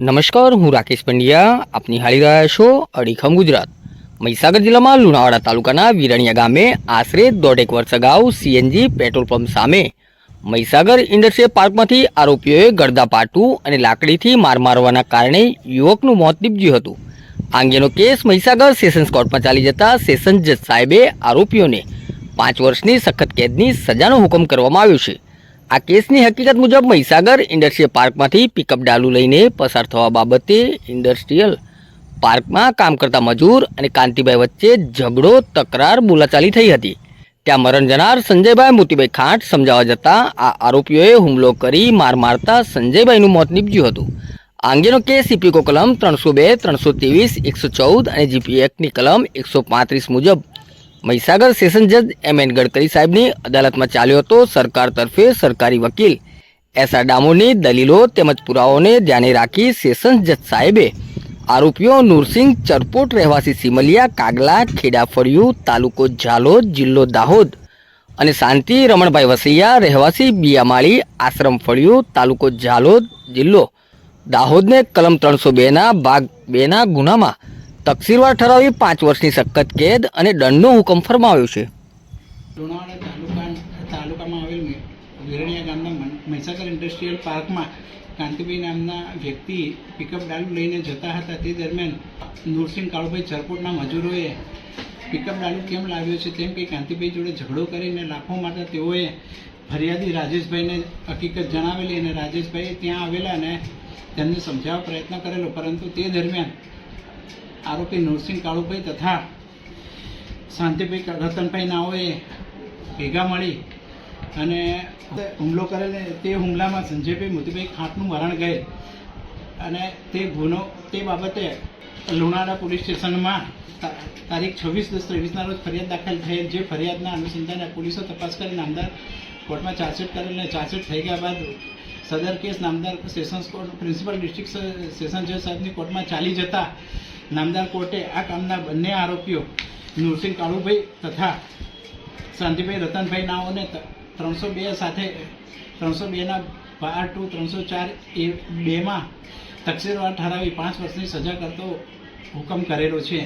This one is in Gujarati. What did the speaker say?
નમસ્કાર, હું રાકેશ પંડ્યા. આપ નિહાળી રહ્યા છો અડીખમ ગુજરાત. મહીસાગર જિલ્લામાં લુણાવાડા તાલુકાના વિરણિયા ગામે આશરે દોઢેક વર્ષ અગાઉ સીએનજી પેટ્રોલ પંપ સામે મહીસાગર ઇન્ડસ્ટ્રીયલ પાર્કમાંથી આરોપીઓએ ગળદાપાટું અને લાકડીથી માર મારવાના કારણે યુવકનું મોત નીપજ્યું હતું. આ અંગેનો કેસ મહીસાગર સેશન્સ કોર્ટમાં ચાલી જતા સેશન્સ જજ સાહેબે આરોપીઓને પાંચ વર્ષની સખત કેદની સજાનો હુકમ કરવામાં આવ્યો છે. આ કેસની હકીકત મુજબ મહીસાગર ઇન્ડસ્ટ્રીયલ પાર્કમાંથી પિકઅપ ડાલુ લઈને પસાર થવા બાબતે ઇન્ડસ્ટ્રીયલ પાર્કમાં કામ કરતા મજૂર અને કાંતિભાઈ વચ્ચે ઝઘડો, તકરાર, બોલાચાલી થઈ હતી. ત્યાં મરણ જનાર સંજયભાઈ મોતીભાઈ ખાંટ સમજાવવા જતાં આ આરોપીઓએ હુમલો કરી માર મારતા સંજયભાઈનું મોત નીપજ્યું હતું. આ અંગેનો કેસ ઇપીકો કલમ ત્રણસો બે, ત્રણસો ત્રેવીસ, એકસો ચૌદ અને જીપી એક્ટની કલમ એકસો પાંત્રીસ મુજબ મહીસાગર સેશન જજ એમ એન ગડકરી સાહેબની અદાલતમાં ચાલ્યો હતો. સરકાર તરફે સરકારી વકીલ એસ આર ડામોરની દલીલો તેમજ પુરાવાઓને ધ્યાને રાખી સેશન્સ જજ સાહેબે આરોપીઓ નૂરસિંહ ચરપોટ રહેવાસી સિમલિયા, કાગલા ખેડા ફળિયું તાલુકો ઝાલોદ, જિલ્લો દાહોદ અને શાંતિ રમણભાઈ વસૈયા રહેવાસી બિયામાળી, આશ્રમ ફળિયું, તાલુકો ઝાલોદ, જિલ્લો દાહોદને કલમ ત્રણસો બેના ભાગ બેના ગુનામાં તકસીરવાર ઠરાવી પાંચ વર્ષની સખત કેદ અને દંડનો હુકમ ફરમાવ્યો છે. લુણાવાડા તાલુકા તાલુકામાં આવેલ વિરણિયા ગામના મન- મહીસાગર ઇન્ડસ્ટ્રીયલ પાર્કમાં કાંતિભાઈ નામના વ્યક્તિ પિકઅપ ડાલુ લઈને જતા હતા. તે દરમિયાન નૂરસિંહ કાળુભાઈ ચરકોટના મજૂરોએ પિકઅપ ડાલુ કેમ લાવ્યો છે તેમ કંઈ કાંતિભાઈ જોડે ઝઘડો કરીને લાખો માટે તેઓએ ફરિયાદી રાજેશભાઈને હકીકત જણાવેલી અને રાજેશભાઈ ત્યાં આવેલા અને તેમને સમજાવવા પ્રયત્ન કરેલો. પરંતુ તે દરમિયાન આરોપી નરસિંહ કાળુભાઈ તથા શાંતિભાઈ રતનભાઈ નાઓએ ભેગા મળી અને હુમલો કરેલ. તે હુમલામાં સંજયભાઈ મોતીભાઈ ખાંટનું મરણ ગયેલ અને તે ગુનો, તે બાબતે લુણાવાડા પોલીસ સ્ટેશનમાં તારીખ છવ્વીસ દસ ત્રેવીસના રોજ ફરિયાદ દાખલ થયેલ. જે ફરિયાદના અનુસંધાને પોલીસો તપાસ કરી નામદાર કોર્ટમાં ચાર્જશીટ કરેલ. અને ચાર્જશીટ થઈ ગયા બાદ સદર કેસ નામદાર sessions court, principal district session જજ સાહેબની કોર્ટમાં ચાલી જતા નામદાર કોર્ટે આ કામના બંને આરોપીઓ નૃસિંહ કાળુભાઈ તથા શાંતિભાઈ રતનભાઈ નાઓને ત્રણસો બે સાથે, ત્રણસો બેના બાર ટુ ત્રણસો ચાર એ બેમાં તકસીરવાર ઠરાવી પાંચ વર્ષની સજા કરતો હુકમ કરેલો છે.